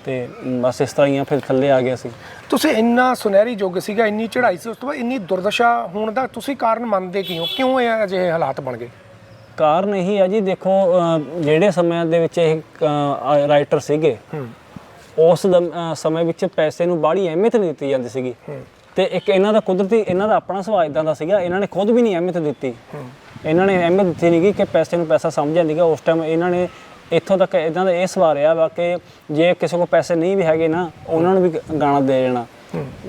ਤੇ ਬਸ ਇਸ ਤਰ੍ਹਾਂ ਹੀ ਆ ਫਿਰ ਥੱਲੇ ਆ ਗਿਆ ਸੀ ਤੁਸੀਂ ਇੰਨਾ ਸੁਨਹਿਰੀ ਯੁੱਗ ਸੀਗਾ ਇੰਨੀ ਚੜ੍ਹਾਈ ਸੀ ਉਸ ਤੋਂ ਬਾਅਦ ਇੰਨੀ ਦੁਰਦਸ਼ਾ ਹੋਣ ਦਾ ਤੁਸੀਂ ਕਾਰਨ ਮੰਨਦੇ ਕੀ ਹੋ ਕਿਉਂ ਇਹ ਅਜਿਹੇ ਹਾਲਾਤ ਬਣ ਗਏ? ਕਾਰਨ ਇਹੀ ਹੈ ਜੀ ਦੇਖੋ ਜਿਹੜੇ ਸਮਿਆਂ ਦੇ ਵਿੱਚ ਇਹ ਰਾਈਟਰ ਸੀਗੇ ਉਸ ਦਮ- ਸਮੇਂ ਵਿੱਚ ਪੈਸੇ ਨੂੰ ਬਾਹਲੀ ਅਹਿਮੀਅਤ ਨਹੀਂ ਦਿੱਤੀ ਜਾਂਦੀ ਸੀਗੀ। ਤੇ ਇੱਕ ਇਹਨਾਂ ਦਾ ਕੁਦਰਤੀ ਇਹਨਾਂ ਦਾ ਆਪਣਾ ਸੁਭਾਅ ਇਦਾਂ ਦਾ ਸੀਗਾ ਇਹਨਾਂ ਨੇ ਖੁਦ ਵੀ ਨਹੀਂ ਅਹਿਮੀਅਤ ਦਿੱਤੀ। ਇਹਨਾਂ ਨੇ ਅਹਿਮੀਅਤ ਦਿੱਤੀ ਨਹੀਂ ਕਿ ਪੈਸੇ ਨੂੰ ਪੈਸਾ ਸਮਝਿਆ ਨਹੀਂਗਾ ਉਸ ਟਾਈਮ ਇਹਨਾਂ ਨੇ ਇੱਥੋਂ ਤੱਕ ਇਦਾਂ ਦਾ ਇਹ ਸਵਾਲ ਆ ਵਾ ਕਿ ਜੇ ਕਿਸੇ ਕੋਲ ਪੈਸੇ ਨਹੀਂ ਵੀ ਹੈਗੇ ਨਾ, ਉਹਨਾਂ ਨੂੰ ਵੀ ਗਾਣਾ ਦੇ ਦੇਣਾ।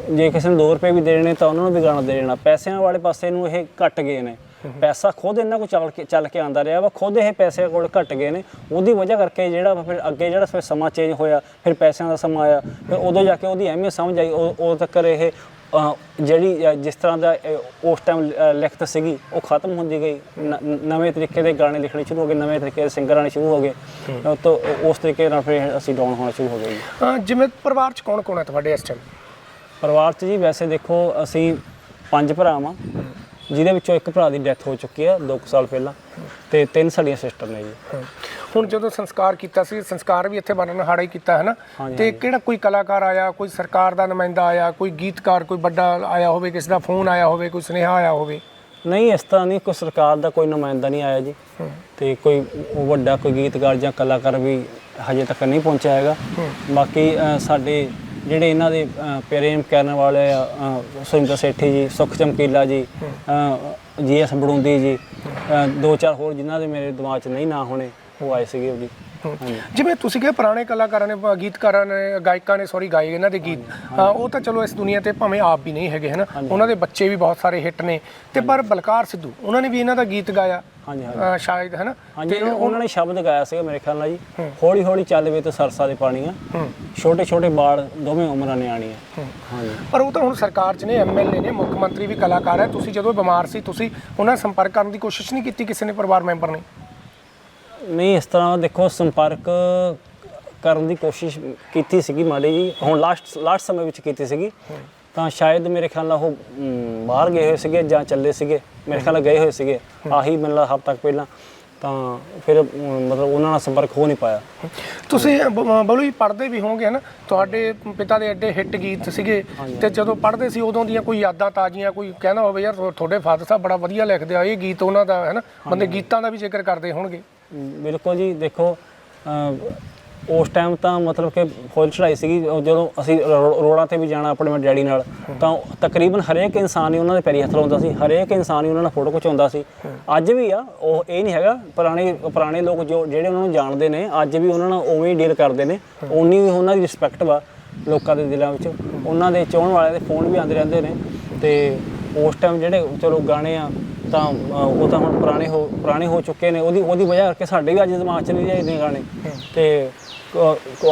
ਜੇ ਕਿਸੇ ਨੂੰ 2 ਰੁਪਏ ਵੀ ਦੇਣੇ, ਤਾਂ ਉਹਨਾਂ ਨੂੰ ਵੀ ਗਾਣਾ ਦੇ ਦੇਣਾ। ਪੈਸਿਆਂ ਵਾਲੇ ਪਾਸੇ ਨੂੰ ਇਹ ਘਟ ਗਏ ਨੇ। ਪੈਸਾ ਖੁਦ ਇਹਨਾਂ ਕੋਲ ਚੱਲ ਕੇ ਚੱਲ ਕੇ ਆਂਦਾ ਰਿਹਾ ਵਾ, ਖੁਦ ਇਹ ਪੈਸੇ ਕੋਲ ਘਟ ਗਏ ਨੇ। ਉਹਦੀ ਵਜ੍ਹਾ ਕਰਕੇ ਜਿਹੜਾ ਵਾ ਫਿਰ ਅੱਗੇ ਜਿਹੜਾ ਫਿਰ ਸਮਾਂ ਚੇਂਜ ਹੋਇਆ, ਫਿਰ ਪੈਸਿਆਂ ਦਾ ਸਮਾਂ ਆਇਆ, ਫਿਰ ਉਦੋਂ ਜਾ ਕੇ ਉਹਦੀ ਅਹਿਮੀਅਤ ਸਮਝ ਆਈ, ਉਹ ਉਦੋਂ ਤੱਕ ਇਹ ਜਿਹੜੀ ਜਿਸ ਤਰ੍ਹਾਂ ਦਾ ਉਸ ਟਾਈਮ ਲਿਖਤ ਸੀਗੀ ਉਹ ਖਤਮ ਹੁੰਦੀ ਗਈ। ਨਵੇਂ ਤਰੀਕੇ ਦੇ ਗਾਣੇ ਲਿਖਣੇ ਸ਼ੁਰੂ ਹੋ ਗਏ ਨਵੇਂ ਤਰੀਕੇ ਦੇ ਸਿੰਗਰ ਆਣੇ ਸ਼ੁਰੂ ਹੋ ਗਏ। ਤਾਂ ਉਸ ਤਰੀਕੇ ਨਾਲ ਫਿਰ ਅਸੀਂ ਡਾਊਨ ਹੋਣਾ ਸ਼ੁਰੂ ਹੋ ਗਏ ਜਿਵੇਂ ਪਰਿਵਾਰ 'ਚ ਕੌਣ ਕੌਣ ਹੈ ਤੁਹਾਡੇ ਇਸ ਟਾਈਮ ਪਰਿਵਾਰ 'ਚ ਜੀ ਵੈਸੇ ਦੇਖੋ ਅਸੀਂ ਪੰਜ ਭਰਾ ਵਾਂ। ਜਿਹਦੇ ਵਿੱਚੋਂ ਇੱਕ ਭਰਾ ਦੀ ਡੈਥ ਹੋ ਚੁੱਕੀ ਹੈ 2 ਸਾਲ ਪਹਿਲਾਂ। ਤੇ ਤਿੰਨ ਸਾਡੀਆਂ ਸਿਸਟਰ ਨੇ ਜੀ। ਹੁਣ ਜਦੋਂ ਸੰਸਕਾਰ ਕੀਤਾ ਸੀ ਸੰਸਕਾਰ ਵੀ ਇੱਥੇ ਬਣਨ ਹਾੜਾ ਹੀ ਕੀਤਾ ਹੈ ਨਾ ਤੇ ਕਿਹੜਾ ਕੋਈ ਕਲਾਕਾਰ ਆਇਆ ਕੋਈ ਸਰਕਾਰ ਦਾ ਨੁਮਾਇੰਦਾ ਆਇਆ ਕੋਈ ਗੀਤਕਾਰ ਕੋਈ ਵੱਡਾ ਆਇਆ ਹੋਵੇ ਕਿਸੇ ਦਾ ਫੋਨ ਆਇਆ ਹੋਵੇ ਕੋਈ ਸੁਨੇਹਾ ਆਇਆ ਹੋਵੇ? ਨਹੀਂ ਇਸ ਤਰ੍ਹਾਂ ਨਹੀਂ ਕੋਈ ਸਰਕਾਰ ਦਾ ਕੋਈ ਨੁਮਾਇੰਦਾ ਨਹੀਂ ਆਇਆ ਜੀ। ਤੇ ਕੋਈ ਵੱਡਾ ਕੋਈ ਗੀਤਕਾਰ ਜਾਂ ਕਲਾਕਾਰ ਵੀ ਹਜੇ ਤੱਕ ਨਹੀਂ ਪਹੁੰਚਿਆ ਹੈਗਾ। ਬਾਕੀ ਸਾਡੇ ਜਿਹੜੇ ਇਹਨਾਂ ਦੇ ਪ੍ਰੇਮ ਕਰਨ ਵਾਲੇ ਸੁਰਿੰਦਰ ਸੇਠੀ ਜੀ ਸੁਖ ਚਮਕੀਲਾ ਜੀ ਜੀ ਐਸ ਬੜੂੰਦੀ ਜੀ ਦੋ ਚਾਰ ਹੋਰ ਜਿਨ੍ਹਾਂ ਦੇ ਮੇਰੇ ਦਿਮਾਗ 'ਚ ਨਹੀਂ ਨਾ ਹੋਣੇ। ਉਹ ਆਏ ਸੀਗੇ ਜੀ ਜਿਵੇਂ ਤੁਸੀਂ ਕਿਹਾ ਪੁਰਾਣੇ ਕਲਾਕਾਰਾਂ ਨੇ ਗੀਤਕਾਰਾਂ ਨੇ ਗਾਇਕਾਂ ਨੇ ਸੌਰੀ ਗਾਏ ਇਹਨਾਂ ਦੇ ਗੀਤ। ਅ, ਉਹ ਤਾਂ ਚਲੋ ਇਸ ਦੁਨੀਆ ਤੇ ਭਾਵੇਂ ਆਪ ਵੀ ਨਹੀਂ ਹੈਗੇ ਹਨਾ? ਉਹਨਾਂ ਦੇ ਬੱਚੇ ਵੀ ਬਹੁਤ ਸਾਰੇ ਹਿੱਟ ਨੇ। ਤੇ ਪਰ ਬਲਕਾਰ ਸਿੱਧੂ ਉਹਨਾਂ ਨੇ ਵੀ ਇਹਨਾਂ ਦਾ ਗੀਤ ਗਾਇਆ ਹਾਂਜੀ ਹਾਂਜੀ। ਅ, ਸ਼ਾਇਦ ਹਨਾ? ਹਾਂਜੀ ਉਹਨਾਂ ਨੇ ਸ਼ਬਦ ਗਾਇਆ ਸੀਗਾ ਮੇਰੇ ਖਿਆਲ ਨਾਲ ਜੀ। ਹੌਲੀ ਹੌਲੀ ਚੱਲ ਵੇ ਤੇ ਸਰਸਾ ਦੇ ਪਾਣੀਆਂ ਛੋਟੇ ਛੋਟੇ ਬਾਲ ਦੋਵੇਂ ਉਮਰਾਂ ਨਿਆਣੀਆਂ ਹਾਂਜੀ। ਪਰ ਉਹ ਤਾਂ ਹੁਣ ਸਰਕਾਰ 'ਚ ਨੇ ਐਮਐਲਏ ਨੇ ਮੁੱਖ ਮੰਤਰੀ ਵੀ ਕਲਾਕਾਰ ਹੈ। ਤੁਸੀਂ ਜਦੋਂ ਬਿਮਾਰ ਸੀ ਤੁਸੀਂ ਉਹਨਾਂ ਨਾਲ ਸੰਪਰਕ ਕਰਨ ਦੀ ਕੋਸ਼ਿਸ਼ ਨਹੀਂ ਕੀਤੀ ਕਿਸੇ ਨੇ ਪਰਿਵਾਰ ਮੈਂਬਰ ਨੇ? ਨਹੀਂ ਇਸ ਤਰ੍ਹਾਂ ਦੇਖੋ ਸੰਪਰਕ ਕਰਨ ਦੀ ਕੋਸ਼ਿਸ਼ ਕੀਤੀ ਸੀਗੀ ਮਾੜੀ ਜੀ। ਹੁਣ ਲਾਸਟ ਲਾਸਟ ਸਮੇਂ ਵਿੱਚ ਕੀਤੀ ਸੀਗੀ। ਤਾਂ ਸ਼ਾਇਦ ਮੇਰੇ ਖਿਆਲ ਨਾਲ ਉਹ ਮ, ਬਾਹਰ ਗਏ ਹੋਏ ਸੀਗੇ ਜਾਂ ਚੱਲੇ ਸੀਗੇ। ਮੇਰੇ ਖਿਆਲ ਨਾਲ ਗਏ ਹੋਏ ਸੀਗੇ। ਆਹੀ ਮੈਨੂੰ ਹਫ਼ਤਾ ਤੱਕ ਪਹਿਲਾਂ। ਤਾਂ ਫਿਰ ਮ, ਮਤਲਬ ਉਹਨਾਂ ਨਾਲ ਸੰਪਰਕ ਹੋ ਨਹੀਂ ਪਾਇਆ। ਤੁਸੀਂ ਬਲੂ ਜੀ ਪੜ੍ਹਦੇ ਵੀ ਹੋਵੋਗੇ ਹਨਾ? ਤੁਹਾਡੇ ਪਿਤਾ ਦੇ ਐਡੇ ਹਿੱਟ ਗੀਤ ਸੀਗੇ। ਤੇ ਜਦੋਂ ਪੜ੍ਹਦੇ ਸੀ ਉਦੋਂ ਦੀਆਂ ਕੋਈ ਯਾਦਾਂ ਤਾਜ਼ੀਆਂ ਕੋਈ ਕਹਿੰਦਾ ਹੋਵੇ ਯਾਰ ਤੁਹਾ- ਤੁਹਾਡੇ ਫਾਦਰ ਸਾਹਿਬ ਬੜਾ ਵਧੀਆ ਲਿਖਦੇ ਆ ਇਹ ਗੀਤ ਉਹਨਾਂ ਦਾ ਹਨਾ? ਬੰਦੇ ਗੀਤਾਂ ਦਾ ਵੀ ਜ਼ਿਕਰ ਕਰਦੇ ਹੋਣਗੇ। ਬਿਲਕੁਲ ਜੀ, ਦੇਖੋ ਉਸ ਟਾਈਮ ਤਾਂ ਮਤਲਬ ਕਿ ਫੁੱਲ ਚੜਾਈ ਸੀਗੀ ਜਦੋਂ ਅਸੀਂ ਰੋ- ਰੋਡਾਂ ਤੇ ਵੀ ਜਾਣਾ ਆਪਣੇ ਮੇਰੇ ਡੈਡੀ ਨਾਲ, ਤਾਂ ਤਕਰੀਬਨ ਹਰੇਕ ਇਨਸਾਨ ਹੀ ਉਹਨਾਂ ਦੇ ਪੈਰੀ ਹੱਥ ਲਾਉਂਦਾ ਸੀ, ਹਰੇਕ ਇਨਸਾਨ ਹੀ ਉਹਨਾਂ ਨਾਲ ਫੋਟੋ ਖਿਚਾਉਂਦਾ ਸੀ। ਅੱਜ ਵੀ ਆ, ਉਹ ਇਹ ਨਹੀਂ ਹੈਗਾ, ਪੁਰਾਣੇ ਪੁਰਾਣੇ ਲੋਕ ਜੋ, ਜਿਹੜੇ ਉਹਨਾਂ ਨੂੰ ਜਾਣਦੇ ਨੇ, ਅੱਜ ਵੀ ਉਹਨਾਂ ਨਾਲ ਉਵੇਂ ਹੀ ਡੀਲ ਕਰਦੇ ਨੇ ਉਨੀ ਉਹਨਾਂ ਦੀ ਰਿਸਪੈਕਟ ਵਾ ਲੋਕਾਂ ਦੇ ਦਿਲਾਂ ਵਿੱਚ। ਉਹਨਾਂ ਦੇ ਚਾਹਣ ਵਾਲਿਆਂ ਦੇ ਫੋਨ ਵੀ ਆਉਂਦੇ ਰਹਿੰਦੇ ਨੇ, ਤੇ ਉਸ ਟਾਈਮ ਜਿਹੜੇ, ਚਲੋ ਗਾਣੇ ਆ ਤਾਂ ਉਹ ਤਾਂ ਹੁਣ ਪੁਰਾਣੇ ਹੋ ਪੁਰਾਣੇ ਹੋ ਚੁੱਕੇ ਨੇ। ਉਹਦੀ ਉਹਦੀ ਵਜ੍ਹਾ ਕਰਕੇ ਸਾਡੇ ਵੀ ਅੱਜ ਦਿਮਾਗ 'ਚ ਨਹੀਂ ਜਾਂਦੇ ਗਾਣੇ। ਤੇ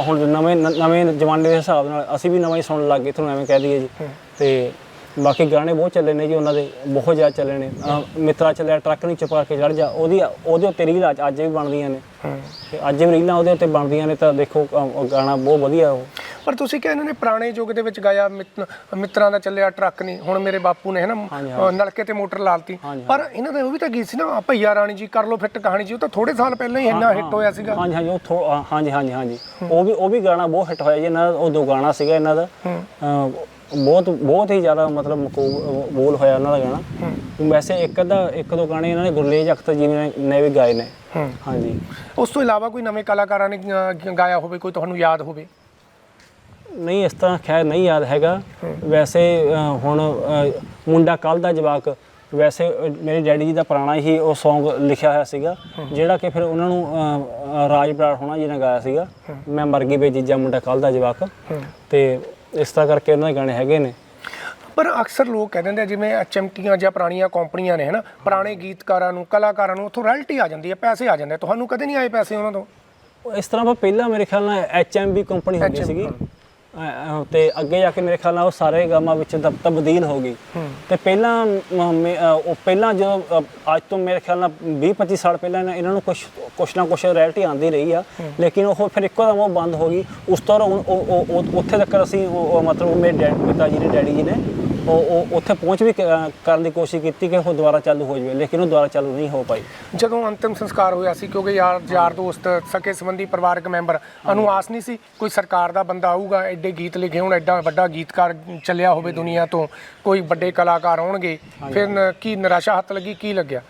ਹੁਣ ਨਵੇਂ ਨਵੇਂ ਜ਼ਮਾਨੇ ਦੇ ਹਿਸਾਬ ਨਾਲ ਅਸੀਂ ਵੀ ਨਵਾਂ ਹੀ ਸੁਣਨ ਲੱਗ ਗਏ ਤੁਹਾਨੂੰ ਐਵੇਂ ਕਹਿ ਦਈਏ ਜੀ। ਤੇ ਬਾਕੀ ਗਾਣੇ ਬਹੁਤ ਚੱਲੇ ਨੇ ਜੀ ਉਹਨਾਂ ਦੇ ਬਹੁਤ ਜ਼ਿਆਦਾ ਚੱਲੇ ਨੇ। ਅ, ਮਿੱਤਰਾ ਚੱਲਿਆ ਟਰੱਕ ਨਹੀਂ ਚਪਾ ਕੇ ਚੜ ਜਾ ਉਹਦੀ ਉਹਦੇ ਉੱਤੇ ਰੀਲ ਅੱਜ ਅੱਜ ਵੀ ਬਣਦੀਆਂ ਨੇ। ਤੇ ਅੱਜ ਵੀ ਰੀਲਾਂ ਉਹਦੇ ਉੱਤੇ ਬਣਦੀਆਂ ਨੇ ਤਾਂ ਦੇਖੋ ਉਹ ਗਾਣਾ ਬਹੁਤ ਵਧੀਆ ਉਹ। ਪਰ ਤੁਸੀਂ ਕਿਹਾ ਇਹਨਾਂ ਨੇ ਪੁਰਾਣੇ ਯੁੱਗ ਦੇ ਵਿੱਚ ਗਾਇਆ ਮਿੱਤ- ਮਿੱਤਰਾਂ ਦਾ ਚੱਲਿਆ ਟਰੱਕ ਨਹੀਂ। ਹੁਣ ਮੇਰੇ ਬਾਪੂ ਨੇ ਹੈ ਨਾ ਅ, ਨਲਕੇ ਤੇ ਮੋਟਰ ਲਾਲਤੀ ਪਰ ਇਹਨਾਂ ਦਾ ਉਹ ਵੀ ਤਾਂ ਗੀਤ ਸੀ ਨਾ ਭਈਆ ਰਾਣੀ ਜੀ ਕਰ ਲੋ ਫਿੱਟ ਕਹਾਣੀ ਜੀ ਉਹ ਤਾਂ ਥੋੜੇ ਸਾਲ ਪਹਿਲਾਂ ਹੀ ਇੰਨਾ ਹਿੱਟ ਹੋਇਆ ਸੀਗਾ। ਹਾਂਜੀ ਹਾਂਜੀ ਉਹ ਥੋ- ਹਾਂਜੀ ਹਾਂਜੀ ਹਾਂਜੀ। ਉਹ ਵੀ ਉਹ ਵੀ ਗਾਣਾ ਬਹੁਤ ਹਿੱਟ ਹੋਇਆ ਜੀ। ਇਹਨਾਂ ਦਾ ਉਹ ਦੋ ਗਾਣਾ ਸੀਗਾ ਇਹਨਾਂ ਦਾ। ਬਹੁਤ ਬਹੁਤ ਹੀ ਜ਼ਿਆਦਾ ਮਤਲਬ ਮਕਬੂਲ ਬੋਲ ਹੋਇਆ ਉਹਨਾਂ ਦਾ ਗਾਣਾ। ਵੈਸੇ ਇੱਕ ਅੱਧਾ ਇੱਕ ਦੋ ਗਾਣੇ ਇਹਨਾਂ ਨੇ ਗੁਰਲੇਜ ਅਖਤਰ ਜੀ ਨੇ ਨੇ ਵੀ ਗਾਏ ਨੇ। ਹਾਂਜੀ। ਉਸ ਤੋਂ ਇਲਾਵਾ ਕੋਈ ਨਵੇਂ ਕਲਾਕਾਰਾਂ ਨੇ ਗਾਇਆ ਹੋਵੇ ਕੋਈ ਤੁਹਾਨੂੰ ਯਾਦ ਹੋਵੇ? ਨਹੀਂ ਇਸ ਤਰ੍ਹਾਂ ਖੈਰ ਨਹੀਂ ਯਾਦ ਹੈਗਾ। ਵੈਸੇ ਹੁਣ ਮੁੰਡਾ ਕੱਲ ਦਾ ਜਵਾਕ ਵੈਸੇ ਮੇਰੇ ਡੈਡੀ ਜੀ ਦਾ ਪੁਰਾਣਾ ਹੀ ਉਹ Song ਲਿਖਿਆ ਹੋਇਆ ਸੀਗਾ ਜਿਹੜਾ ਕਿ ਫਿਰ ਉਹਨਾਂ ਨੂੰ ਰਾਜ ਬਰਾੜ ਹੋਣਾ ਜੀ ਨੇ ਗਾਇਆ ਸੀਗਾ। ਮੈਂ ਮਰ ਗਈ ਜੀਜਾ ਮੁੰਡਾ ਕੱਲ ਦਾ ਜਵਾਕ। ਤੇ ਇਸ ਤਰ੍ਹਾਂ ਕਰਕੇ ਉਹਨਾਂ ਦੇ ਗਾਣੇ ਹੈਗੇ ਨੇ। ਪਰ ਅਕਸਰ ਲੋਕ ਕਹਿ ਦਿੰਦੇ ਆ ਜਿਵੇਂ ਐਚਐਮਟੀਆਂ ਜਾਂ ਪੁਰਾਣੀਆਂ ਕੰਪਨੀਆਂ ਨੇ ਹਨਾ? ਪੁਰਾਣੇ ਗੀਤਕਾਰਾਂ ਨੂੰ ਕਲਾਕਾਰਾਂ ਨੂੰ ਉੱਥੋਂ ਰਾਇਲਟੀ ਆ ਜਾਂਦੀ ਹੈ ਪੈਸੇ ਆ ਜਾਂਦੇ ਆ। ਤੁਹਾਨੂੰ ਕਦੇ ਨਹੀਂ ਆਏ ਪੈਸੇ ਉਹਨਾਂ ਤੋਂ? ਇਸ ਤਰ੍ਹਾਂ ਆਪਾਂ ਪਹਿਲਾਂ ਮੇਰੇ ਖਿਆਲ ਨਾਲ ਐਚਐਮਬੀ ਕੰਪਨੀ ਹੁੰਦੀ HMB ਸੀਗੀ। ਅ, ਅ, ਤੇ ਅੱਗੇ ਜਾ ਕੇ ਮੇਰੇ ਖਿਆਲ ਨਾਲ ਉਹ ਸਾਰੇ ਗਾਮਾਂ ਵਿੱਚ ਤਬ- ਤਬਦੀਲ ਹੋ ਗਈ। ਤੇ ਪਹਿਲਾਂ ਮ- ਉਹ ਪਹਿਲਾਂ ਜਦੋਂ ਅੱਜ ਤੋਂ ਮੇਰੇ ਖਿਆਲ ਨਾਲ 20 25 ਸਾਲ ਪਹਿਲਾਂ ਇਹਨਾਂ- ਇਹਨਾਂ ਨੂੰ ਕੁਝ ਕੁਛ ਨਾ ਕੁਛ ਰੈਲਿਟੀ ਆਂਦੀ ਰਹੀ ਆ। ਲੇਕਿਨ ਉਹ ਫਿਰ ਇੱਕੋ ਦਮ ਉਹ ਬੰਦ ਹੋ ਗਈ। ਉਸ ਤੋਂ ਬਾਅਦ ਉਹ- ਉਹ ਉਹ- ਉਹ- ਉੱਥੇ ਤੱਕ ਅਸੀਂ ਉਹ- ਉਹ ਮਤਲਬ ਉਹ ਮੇਰੇ ਡੈਡ ਪਿਤਾ ਜੀ ਨੇ ਡੈਡੀ ਜੀ ਨੇ ਉਹ ਉਹ ਉੱਥੇ ਪਹੁੰਚ ਵੀ ਕ- ਕਰਨ ਦੀ ਕੋਸ਼ਿਸ਼ ਕੀਤੀ ਕਿ ਉਹ ਦੁਬਾਰਾ ਚਾਲੂ ਹੋ ਜਾਵੇ ਲੇਕਿਨ ਉਹ ਦੁਬਾਰਾ ਚਾਲੂ ਨਹੀਂ ਹੋ ਪਾਈ। ਜਦੋਂ ਅੰਤਿਮ ਸੰਸਕਾਰ ਹੋਇਆ ਸੀ ਕਿਉਂਕਿ ਯਾਰ ਯਾਰ ਦੋਸਤ ਸਕੇ ਸੰਬੰਧੀ ਪਰਿਵਾਰਕ ਮੈਂਬਰ ਨੂੰ ਆਸ ਨਹੀਂ ਸੀ ਕੋਈ ਸਰਕਾਰ ਦਾ ਬੰਦਾ ਆਊਗਾ ਐਡੇ ਗੀਤ ਲਿਖੇ ਹੋਣ ਐਡਾ ਵੱਡਾ ਗੀਤਕਾਰ ਚੱਲਿਆ ਹੋਵੇ ਦੁਨੀਆ ਤੋਂ ਕੋਈ ਵੱਡੇ ਕਲਾਕਾਰ ਆਉਣਗੇ ਫਿਰ ਨ- ਕੀ ਨਿਰਾਸ਼ਾ ਹੱਥ ਲੱਗੀ ਕੀ ਲੱਗਿਆ?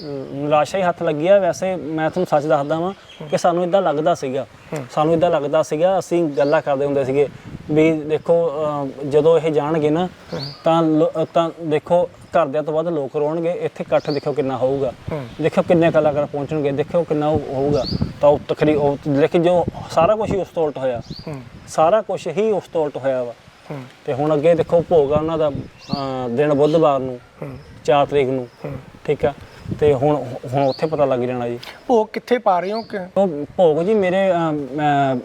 ਅਮ ਨਿਰਾਸ਼ਾ ਹੀ ਹੱਥ ਲੱਗੀ ਆ। ਵੈਸੇ ਮੈਂ ਤੁਹਾਨੂੰ ਸੱਚ ਦੱਸਦਾ ਵਾਂ ਕਿ ਸਾਨੂੰ ਇਦਾਂ ਲੱਗਦਾ ਸੀਗਾ। ਸਾਨੂੰ ਇਦਾਂ ਲੱਗਦਾ ਸੀਗਾ ਅਸੀਂ ਗੱਲਾਂ ਕਰਦੇ ਹੁੰਦੇ ਸੀਗੇ ਵੀ ਦੇਖੋ ਜਦੋਂ ਇਹ ਜਾਣਗੇ ਨਾ ਤਾਂ ਲੋ- ਤਾਂ ਦੇਖੋ ਘਰਦਿਆਂ ਤੋਂ ਵੱਧ ਲੋਕ ਰੋਣਗੇ। ਇੱਥੇ ਇਕੱਠ ਦੇਖੋ ਕਿੰਨਾ ਹੋਊਗਾ। ਦੇਖੋ ਕਿੰਨੇ ਕਲਾਕਾਰ ਪਹੁੰਚਣਗੇ। ਦੇਖੋ ਕਿੰਨਾ ਉਹ ਹੋਊਗਾ। ਤਾਂ ਉਹ ਤਕਰੀ ਉਹ ਲੇਕਿਨ ਜੋ ਸਾਰਾ ਕੁਝ ਹੀ ਉਸ ਤੋਂ ਉਲਟ ਹੋਇਆ। ਸਾਰਾ ਕੁਝ ਹੀ ਉਸ ਤੋਂ ਉਲਟ ਹੋਇਆ ਵਾ। ਤੇ ਹੁਣ ਅੱਗੇ ਦੇਖੋ ਭੋਗ ਆ ਉਹਨਾਂ ਦਾ ਅਮ ਦਿਨ ਬੁੱਧਵਾਰ ਨੂੰ 4 ਤਰੀਕ ਨੂੰ। ਠੀਕ ਆ। ਤੇ ਹੁਣ ਹੁਣ ਉੱਥੇ ਪਤਾ ਲੱਗ ਜਾਣਾ ਜੀ। ਭੋਗ ਕਿੱਥੇ ਪਾ ਰਹੇ ਹੋ ਕਿ? ਉਹ ਭੋਗ ਜੀ ਮੇਰੇ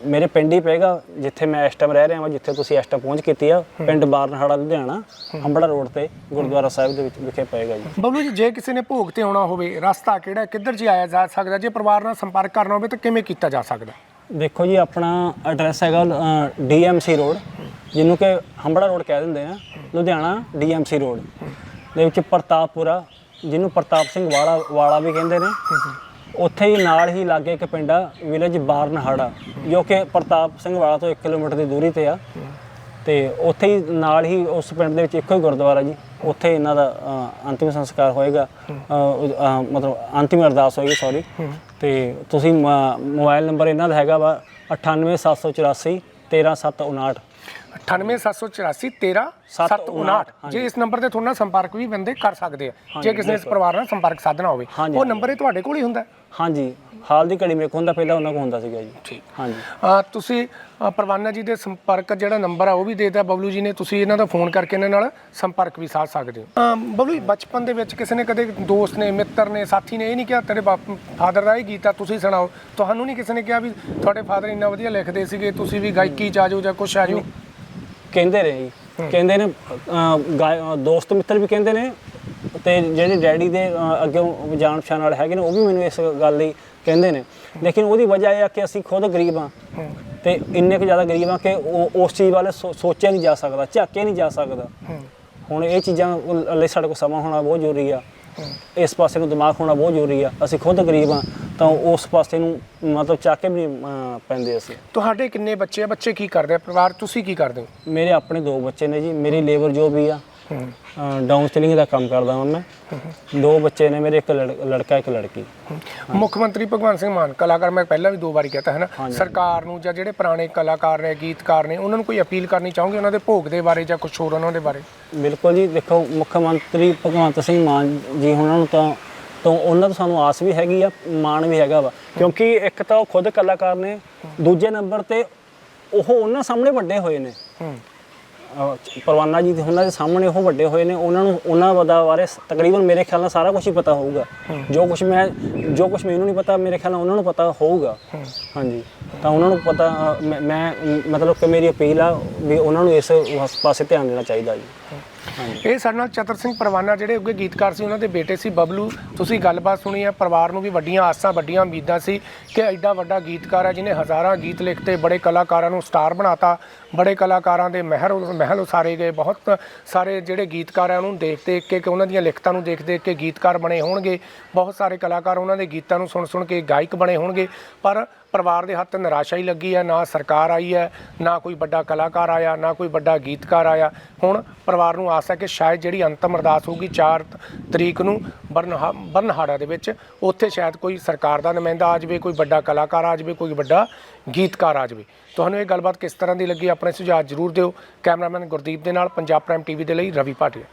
ਮੇਰੇ ਪਿੰਡ ਹੀ ਪਏਗਾ ਜਿੱਥੇ ਮੈਂ ਇਸ ਟਾਈਮ ਰਹਿ ਰਿਹਾ ਹਾਂ ਜਿੱਥੇ ਤੁਸੀਂ ਇਸ ਟਾਈਮ ਪਹੁੰਚ ਕੀਤੀ ਆ ਪਿੰਡ ਬਾਰਨਹਾੜਾ ਲੁਧਿਆਣਾ ਹੰਬੜਾ ਰੋਡ ਤੇ ਗੁਰਦੁਆਰਾ ਸਾਹਿਬ ਦੇ ਵਿੱਚ ਵਿਖੇ ਪਏਗਾ ਜੀ। ਬਬਲੂ ਜੀ ਜੇ ਕਿਸੇ ਨੇ ਭੋਗ ਤੇ ਆਉਣਾ ਹੋਵੇ ਰਸਤਾ ਕਿਹੜਾ ਹੈ? ਕਿੱਧਰ ਜੀ ਆਇਆ ਜਾ ਸਕਦਾ? ਜੇ ਪਰਿਵਾਰ ਨਾਲ ਸੰਪਰਕ ਕਰਨਾ ਹੋਵੇ ਤਾਂ ਕਿਵੇਂ ਕੀਤਾ ਜਾ ਸਕਦਾ? ਦੇਖੋ ਜੀ ਆਪਣਾ ਐਡਰੈਸ ਹੈਗਾ ਡੀਐਮਸੀ ਰੋਡ ਜਿਹਨੂੰ ਕਿ ਹੰਬੜਾ ਰੋਡ ਕਹਿ ਦਿੰਦੇ ਆ ਲੁਧਿਆਣਾ ਡੀਐਮਸੀ ਰੋਡ। ਦੇ ਵਿੱਚ ਪ੍ਰਤਾਪਪੁਰਾ ਜਿਹਨੂੰ ਪ੍ਰਤਾਪ ਸਿੰਘ ਵਾਲਾ ਵਾਲਾ ਵੀ ਕਹਿੰਦੇ ਨੇ। ਉੱਥੇ ਹੀ ਨਾਲ ਹੀ ਲਾਗੇ ਇੱਕ ਪਿੰਡ ਆ ਵਿਲੇਜ ਬਾਰਨਹਾੜਾ, ਜੋ ਕਿ ਪ੍ਰਤਾਪ ਸਿੰਘ ਵਾਲਾ ਤੋਂ 1 ਕਿਲੋਮੀਟਰ ਦੀ ਦੂਰੀ ਤੇ ਆ। ਤੇ ਉੱਥੇ ਹੀ ਨਾਲ ਹੀ ਉਸ ਪਿੰਡ ਦੇ ਵਿੱਚ ਇੱਕੋ ਹੀ ਗੁਰਦੁਆਰਾ ਜੀ, ਉੱਥੇ ਇਹਨਾਂ ਦਾ ਅੰਤਿਮ ਸੰਸਕਾਰ ਹੋਏਗਾ। ਮਤਲਬ ਅੰਤਿਮ ਅਰਦਾਸ ਹੋਏਗੀ ਸੌਰੀ ਤੇ ਤੁਸੀਂ ਮ- ਮੋਬਾਈਲ ਨੰਬਰ ਇਹਨਾਂ ਦਾ ਹੈਗਾ ਵਾ 98784 13759 98784 13 759 ਜੇ ਇਸ ਨੰਬਰ ਤੇ ਤੁਹਾਡਾ ਸੰਪਰਕ ਵੀ ਬੰਦੇ ਕਰ ਸਕਦੇ ਆ ਜੇ ਕਿਸੇ ਨੇ ਇਸ ਪਰਿਵਾਰ ਨਾਲ ਸੰਪਰਕ ਸਾਧਣਾ ਹੋਵੇ ਉਹ ਨੰਬਰ ਇਹ ਤੁਹਾਡੇ ਕੋਲ ਹੀ ਹੁੰਦਾ? ਹਾਂਜੀ ਹਾਲ ਦੀ ਘੜੀ ਮੇਰੇ ਕੋਲ ਹੁੰਦਾ ਪਹਿਲਾਂ ਉਹਨਾਂ ਕੋਲ ਹੁੰਦਾ ਸੀਗਾ ਜੀ। ਠੀਕ। ਹਾਂਜੀ। ਤੁਸੀਂ ਪਰਵਾਨਾ ਜੀ ਦੇ ਸੰਪਰਕ ਜਿਹੜਾ ਨੰਬਰ ਆ ਉਹ ਵੀ ਦੇਤਾ। ਬਬਲੂ ਜੀ ਨੇ ਤੁਸੀਂ ਇਹਨਾਂ ਦਾ ਫੋਨ ਕਰਕੇ ਇਹਨਾਂ ਨਾਲ ਸੰਪਰਕ ਵੀ ਸਾਧ ਸਕਦੇ ਹੋ। ਬਬਲੂ ਜੀ ਬਚਪਨ ਦੇ ਵਿੱਚ ਕਿਸੇ ਨੇ ਕਦੇ ਦੋਸਤ ਨੇ ਮਿੱਤਰ ਨੇ ਸਾਥੀ ਨੇ ਇਹ ਨਹੀਂ ਕਿਹਾ ਤੇਰੇ ਫਾਦਰ ਦਾ ਇਹ ਗੀਤ ਆ ਤੁਸੀਂ ਸੁਣਾਓ। ਤੁਹਾਨੂੰ ਨਹੀਂ ਕਿਸੇ ਨੇ ਕਿਹਾ ਵੀ ਤੁਹਾਡੇ ਫਾਦਰ ਇੰਨਾ ਵਧੀਆ ਲਿਖਦੇ ਸੀਗੇ ਤੁਸੀਂ ਵੀ ਗਾਇਕੀ ਚ ਆ ਜਾਓ ਜਾਂ ਕੁਛ ਆ ਜਾਓ। ਕਹਿੰਦੇ ਰਹੇ ਜੀ। ਕਹਿੰਦੇ ਨੇ ਅਹ, ਦੋਸਤ ਮਿੱਤਰ ਵੀ ਕਹਿੰਦੇ ਨੇ ਤੇ ਜਿਹੜੇ ਡੈਡੀ ਦੇ ਅਹ, ਅੱਗੇ ਜਾਣ ਪਛਾਣ ਵਾਲੇ ਹੈਗੇ ਨੇ ਉਹ ਵੀ ਮੈਨੂੰ ਇਸ ਗੱਲ ਲਈ ਕਹਿੰਦੇ ਨੇ। ਲੇਕਿਨ ਉਹਦੀ ਵਜ੍ਹਾ ਇਹ ਆ ਕਿ ਅਸੀਂ ਖੁਦ ਗਰੀਬ ਆ ਤੇ ਇੰਨੇ ਕੁ ਜ਼ਿਆਦਾ ਗਰੀਬ ਆ ਕਿ ਉਹ ਉਸ ਚੀਜ਼ ਬਾਰੇ ਸੋ- ਸੋਚਿਆ ਨਹੀਂ ਜਾ ਸਕਦਾ ਝਾਕਿਆ ਨਹੀਂ ਜਾ ਸਕਦਾ। ਹੁਣ ਇਹ ਚੀਜ਼ਾਂ ਲਈ ਸਾਡੇ ਕੋਲ ਸਮਾਂ ਹੋਣਾ ਬਹੁਤ ਜ਼ਰੂਰੀ ਆ। ਇਸ ਪਾਸੇ ਨੂੰ ਦਿਮਾਗ ਹੋਣਾ ਬਹੁਤ ਜ਼ਰੂਰੀ ਆ। ਅਸੀਂ ਖੁਦ ਗਰੀਬ ਆ ਤਾਂ ਉਸ ਪਾਸੇ ਨੂੰ ਮਤਲਬ ਚੱਕ ਕੇ ਵੀ ਨਹੀਂ ਅਹ, ਪੈਂਦੇ ਅਸੀਂ। ਤੁਹਾਡੇ ਕਿੰਨੇ ਬੱਚੇ ਆ? ਬੱਚੇ ਕੀ ਕਰਦੇ ਆ? ਪਰਿਵਾਰ ਤੁਸੀਂ ਕੀ ਕਰਦੇ ਹੋ? ਮੇਰੇ ਆਪਣੇ ਦੋ ਬੱਚੇ ਨੇ ਜੀ। ਮੇਰੀ ਲੇਬਰ ਜੋ ਵੀ ਆ। ਡਾਊਨ ਸਟਿਲਿੰਗ ਦਾ ਕੰਮ ਕਰਦਾ ਹਾਂ ਮੈਂ। ਦੋ ਬੱਚੇ ਨੇ ਮੇਰੇ ਇੱਕ ਲੜ- ਲੜਕਾ ਇੱਕ ਲੜਕੀ। ਮੁੱਖ ਮੰਤਰੀ ਭਗਵੰਤ ਸਿੰਘ ਮਾਨ ਕਲਾਕਾਰ ਮੈਂ ਪਹਿਲਾਂ ਵੀ ਦੋ ਵਾਰੀ ਕਹਤਾ ਹੈ ਨਾ ਸਰਕਾਰ ਨੂੰ ਜਾਂ ਜਿਹੜੇ ਪੁਰਾਣੇ ਕਲਾਕਾਰ ਨੇ ਗੀਤਕਾਰ ਨੇ ਉਹਨਾਂ ਨੂੰ ਕੋਈ ਅਪੀਲ ਕਰਨੀ ਚਾਹੋਗੇ ਉਹਨਾਂ ਦੇ ਭੋਗ ਦੇ ਬਾਰੇ ਜਾਂ ਕੁਝ ਹੋਰ ਉਹਨਾਂ ਦੇ ਬਾਰੇ? ਬਿਲਕੁਲ ਜੀ ਦੇਖੋ ਮੁੱਖ ਮੰਤਰੀ ਭਗਵੰਤ ਸਿੰਘ ਮਾਨ ਜੀ ਉਹਨਾਂ ਨੂੰ ਤਾਂ ਤੋਂ ਉਹਨਾਂ ਤੋਂ ਸਾਨੂੰ ਆਸ ਵੀ ਹੈਗੀ ਆ ਮਾਣ ਵੀ ਹੈਗਾ ਵਾ। ਕਿਉਂਕਿ ਇੱਕ ਤਾਂ ਉਹ ਖੁਦ ਕਲਾਕਾਰ ਨੇ ਦੂਜੇ ਨੰਬਰ ਤੇ ਉਹ ਉਹਨਾਂ ਸਾਹਮਣੇ ਵੱਡੇ ਹੋਏ ਨੇ। ਪਰਵਾਨਾ ਜੀ ਦੇ ਉਹਨਾਂ ਦੇ ਸਾਹਮਣੇ ਉਹ ਵੱਡੇ ਹੋਏ ਨੇ ਉਹਨਾਂ ਨੂੰ ਉਹਨਾਂ ਦਾ ਬਾਰੇ ਤਕਰੀਬਨ ਮੇਰੇ ਖਿਆਲ ਨਾਲ ਸਾਰਾ ਕੁਝ ਹੀ ਪਤਾ ਹੋਊਗਾ। ਜੋ ਕੁਝ ਮੈਂ ਜੋ ਕੁਝ ਮੈਨੂੰ ਨਹੀਂ ਪਤਾ ਮੇਰੇ ਖਿਆਲ ਨਾਲ ਉਹਨਾਂ ਨੂੰ ਪਤਾ ਹੋਊਗਾ। ਹਾਂਜੀ। ਤਾਂ ਉਹਨਾਂ ਨੂੰ ਪਤਾ ਮੈਂ ਮਤਲਬ ਕਿ ਮੇਰੀ ਅਪੀਲ ਆ ਵੀ ਉਹਨਾਂ ਨੂੰ ਇਸ ਪਾਸੇ ਧਿਆਨ ਦੇਣਾ ਚਾਹੀਦਾ ਜੀ। ਇਹ ਸਾਡੇ ਨਾਲ ਚਤਰ ਸਿੰਘ ਪਰਵਾਨਾ ਜਿਹੜੇ ਅੱਗੇ ਗੀਤਕਾਰ ਸੀ ਉਹਨਾਂ ਦੇ ਬੇਟੇ ਸੀ ਬਬਲੂ। ਤੁਸੀਂ ਗੱਲਬਾਤ ਸੁਣੀ ਹੈ ਪਰਿਵਾਰ ਨੂੰ ਵੀ ਵੱਡੀਆਂ ਆਸਾਂ ਵੱਡੀਆਂ ਉਮੀਦਾਂ ਸੀ ਕਿ ਐਡਾ ਵੱਡਾ ਗੀਤਕਾਰ ਹੈ ਜਿਹਨੇ ਹਜ਼ਾਰਾਂ ਗੀਤ ਲਿਖਤੇ ਬੜੇ ਕਲਾਕਾਰਾਂ ਨੂੰ ਸਟਾਰ ਬਣਾਤਾ। ਬੜੇ ਕਲਾਕਾਰਾਂ ਦੇ ਮਹਿਰ ਮਹਿਲ ਉਸਾਰੇ ਗਏ। ਬਹੁਤ ਸਾਰੇ ਜਿਹੜੇ ਗੀਤਕਾਰ ਆ, ਉਹਨੂੰ ਦੇਖ ਦੇਖ ਕੇ ਕਿ ਉਹਨਾਂ ਦੀਆਂ ਲਿਖਤਾਂ ਨੂੰ ਦੇਖ ਦੇਖ ਕੇ ਗੀਤਕਾਰ ਬਣੇ ਹੋਣਗੇ। ਬਹੁਤ ਸਾਰੇ ਕਲਾਕਾਰ ਉਹਨਾਂ ਦੇ ਗੀਤਾਂ ਨੂੰ ਸੁਣ ਸੁਣ ਕੇ ਗਾਇਕ ਬਣੇ ਹੋਣਗੇ। ਪਰ ਪਰਿਵਾਰ ਦੇ ਹੱਥ ਨਿਰਾਸ਼ਾ ਹੀ ਲੱਗੀ ਹੈ ਨਾ ਸਰਕਾਰ ਆਈ ਹੈ ਨਾ ਕੋਈ ਵੱਡਾ ਕਲਾਕਾਰ ਆਇਆ, ਨਾ ਕੋਈ ਵੱਡਾ ਗੀਤਕਾਰ ਆਇਆ। ਹੁਣ ਪਰਿਵਾਰ ਨੂੰ ਆਸ ਹੈ ਕਿ ਸ਼ਾਇਦ ਜਿਹੜੀ ਅੰਤਮ ਅਰਦਾਸ ਹੋਊਗੀ 4 ਤਰੀਕ ਨੂੰ ਬਰਨਹਾ, ਬਰਨਹਾੜਾ ਦੇ ਵਿੱਚ, ਉੱਥੇ ਸ਼ਾਇਦ ਕੋਈ ਸਰਕਾਰ ਦਾ ਨੁਮਾਇੰਦਾ ਆ ਜਾਵੇ, ਕੋਈ ਵੱਡਾ ਕਲਾਕਾਰ ਆ ਜਾਵੇ, ਕੋਈ ਵੱਡਾ ਗੀਤਕਾਰ ਆ ਜਾਵੇ। ਤੁਹਾਨੂੰ ਇਹ ਗੱਲਬਾਤ ਕਿਸ ਤਰ੍ਹਾਂ ਦੀ ਲੱਗੀ, ਆਪਣੇ ਸੁਝਾਅ ਜ਼ਰੂਰ ਦਿਓ। ਕੈਮਰਾਮੈਨ ਗੁਰਦੀਪ ਦੇ ਨਾਲ, ਪੰਜਾਬ ਪ੍ਰਾਈਮ ਟੀਵੀ ਦੇ ਲਈ ਰਵੀ ਭਾਟੀਆ।